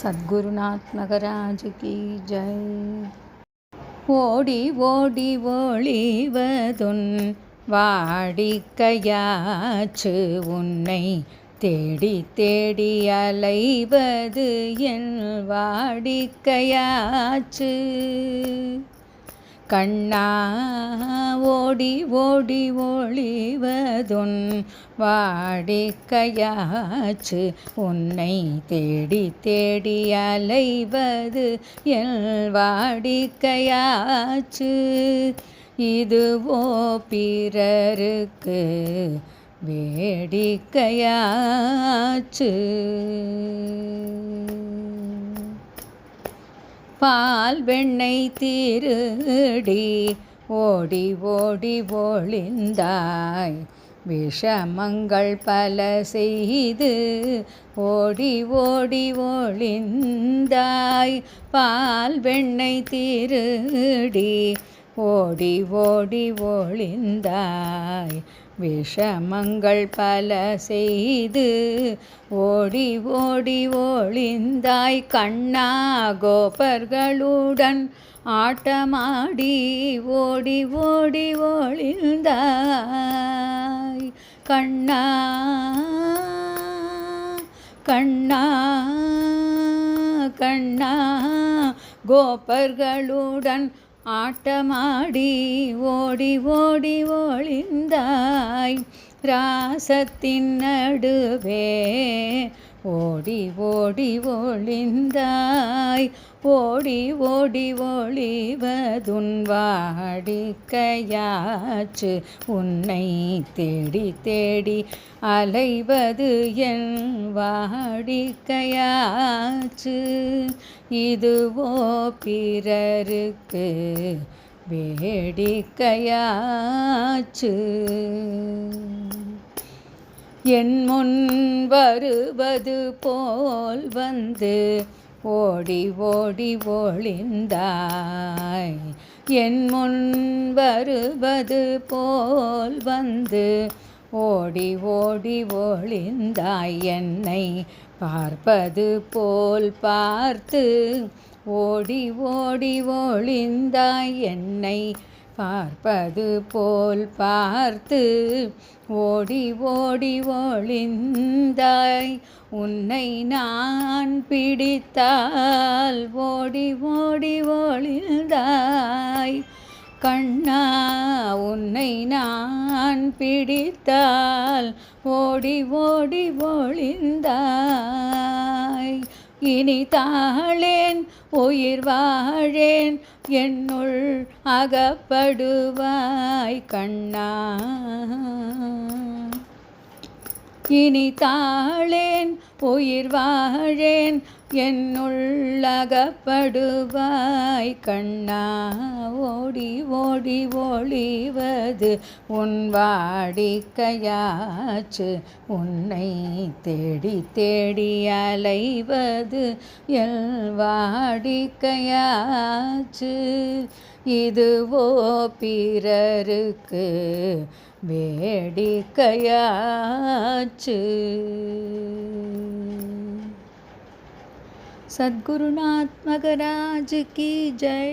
சத்குருநாத் மகராஜ் கி ஜெய் ஓடி ஓடி ஒளிவதுன் வாடிக்கையாச்சு உன்னை தேடி தேடி அலைவது என் வாடிக்கையாச்சு. கண்ணா ஓடி ஓடி ஒளிவதுன் வாடிக்கையாச்சு உன்னை தேடி தேடி அலைவது எல் வாடிக்கையாச்சு இதுவோ பிறருக்கு வேடிக்கையாச்சு பால் வெண்ணெய் தீருடி. ஓடி ஓடி ஒளிந்தாய். விஷமங்கள் பல செய்து ஓடி ஓடி ஒளிந்தாய். பால் வெண்ணெய் தீருடி. ஓடி ஓடி ஒளிந்தாய். விஷமங்கள் பல செய்து ஓடி ஓடி ஒளிந்தாய். கண்ணா கோபர்களுடன் ஆட்டமாடி ஓடி ஓடி ஒளிந்தாய். கண்ணா கண்ணா கண்ணா கோபர்களுடன் ஆட்டமாடி ஓடி ஓடி ஒளிந்தாய். ராசத்தின் நடுவே ஓடி ஓடி ஒளிந்தாய். ஓடி ஓடி ஒளிவதுன்வாடிக்கையாச்சு உன்னை தேடி தேடி அலைவது என் வாடிக்கையாச்சு. இதுவோ பிறருக்கு வேடிக்கையாச்சு. என் முன் வருவது போல் வந்து ஓடி ஓடி ஒளிந்தாய். என் முன் வருவது போல் வந்து ஓடி ஓடி ஒளிந்தாய். என்னை பார்ப்பது போல் பார்த்து ஓடி ஓடி ஒளிந்தாய். என்னை பார்ப்பது போல் பார்த்து ஓடி ஓடி ஒளிந்தாய் உன்னை நான் பிடித்தால் ஓடி ஓடி ஒளிந்தாய் கண்ணா உன்னை நான் பிடித்தால் ஓடி ஓடி ஒளிந்தாய். இனி தாழேன் உயிர் வாழேன் என்னுள் அகப்படுவாய் கண்ணா. இனி தாழேன் உயிர் வாழேன் என்னுள்ளகப்படுவாய். கண்ணா ஓடி ஓடி ஒளிவது உன் வாடிக்கையாச்சு. உன்னை தேடி தேடி அலைவது எல் வாடிக்கையாச்சு. இதுவோ பிறருக்கு வேடிக்கையாச்சு सद्गुरुनाथ मगराज की जय